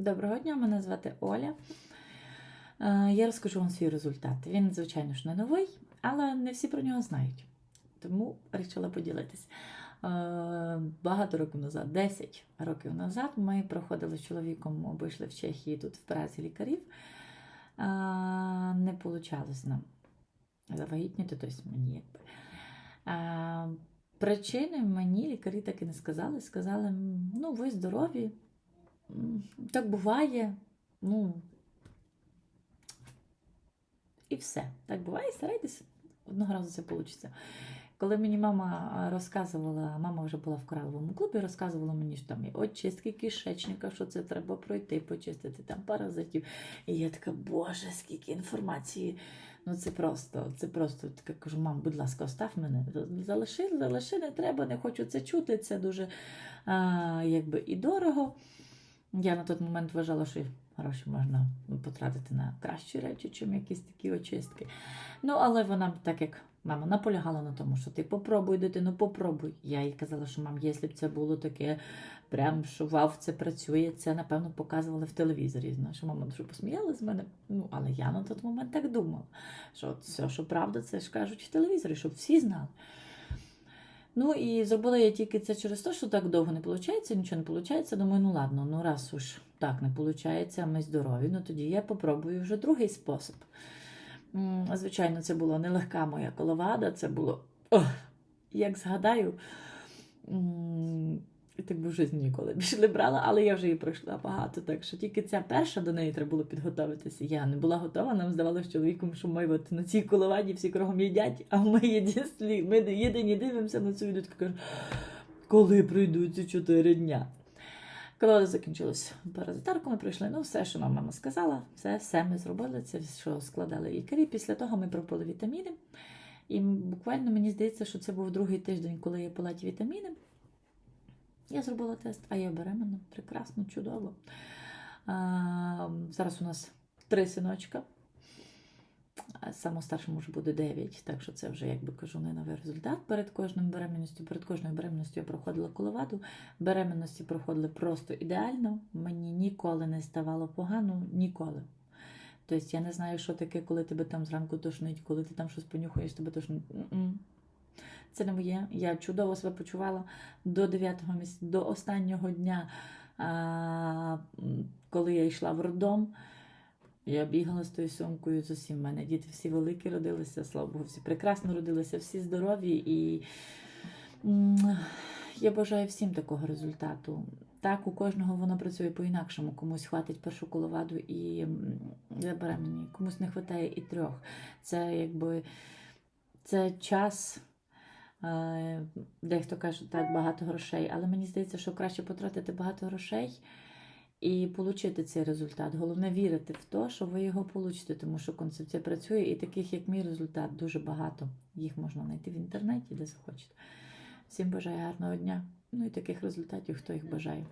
Доброго дня, мене звати Оля. Е, Я розкажу вам свій результат. Він, звичайно ж, не новий, але не всі про нього знають. Тому вирішила поділитись. Е, Багато років назад, 10 років назад, ми проходили з чоловіком, обійшли в Чехії тут в Празі лікарів. Е, Не вийшло нам завагітніти, тобто мені якби. Причини мені лікарі так і не сказали. Сказали, ну, ви здорові, так буває. Ну, і все. Так буває, старайтесь, одного разу це вийде. Коли мені мама розказувала, мама вже була в кораловому клубі, розказувала мені, що там є очистки кишечника, що це треба пройти, почистити там паразитів. І я така, боже, скільки інформації. Ну це просто, це просто така кажу, мам, будь ласка, остав мене. Залиши, залиши, не треба, не хочу це чути. Це дуже а, якби і дорого. Я на той момент вважала, що гроші можна потратити на кращі речі, чим якісь такі очистки. Ну, але вона так як мама наполягала на тому, що ти попробуй, дитину, попробуй. Я їй казала, що мам, якщо б це було таке, прям що вау, це працює, це напевно показували в телевізорі. Знаєш, мама дуже посміялась з мене. Ну, але я на той момент так думала, що от все, що правда, це ж кажуть в телевізорі, щоб всі знали. Ну і зробила я тільки це через те, що так довго не виходить, нічого не виходить. Думаю, ну ладно, ну раз уж так не виходить, ми здорові, ну тоді я попробую вже другий спосіб. Звичайно, це була нелегка моя коловада, це було, ох, як згадаю, і так би в житті ніколи більше не брала, але я вже її пройшла багато. Так що тільки ця перша до неї треба було підготуватися. Я не була готова. Нам здавалося чоловіком, що ми от на цій коловаді всі кругом їдять, а ми єдині, ми єдині дивимося на цю відео, кажу, коли пройдуть ці чотири дня. Коли закінчилось паразитарку, ми прийшли. Ну, все, що нам мама сказала, все, все ми зробили. Це що складали лікарі. Після того ми пропили вітаміни. І буквально мені здається, що це був другий тиждень, коли я пила ті вітаміни. Я зробила тест, а я беременна. Прекрасно, чудово. А, зараз у нас три синочка. Старшому вже буде 9, так що це вже, як би кажу, не новий результат перед кожним беременністю. Перед кожною беременністю я проходила коловаду. Беременності проходили просто ідеально. Мені ніколи не ставало погано, ніколи. Тобто я не знаю, що таке, коли тебе там зранку тошнить, коли ти там щось понюхаєш, тебе тошнить. Це не моє. Я чудово себе почувала до 9-го місяця, до останнього дня, коли я йшла в роддом. Я бігала з тою сумкою з усім. У мене діти всі великі родилися, слава Богу, всі прекрасно родилися, всі здорові. І я бажаю всім такого результату. Так, у кожного воно працює по-інакшому. Комусь хватить першу коловаду і забере мені, комусь не вистачає і трьох. Це якби це час. Е, Дехто каже, так, багато грошей, але мені здається, що краще потратити багато грошей і отримати цей результат. Головне вірити в те, що ви його получите, тому що концепція працює, і таких, як мій результат, дуже багато. Їх можна знайти в інтернеті, де захочете. Всім бажаю гарного дня. Ну і таких результатів, хто їх бажає.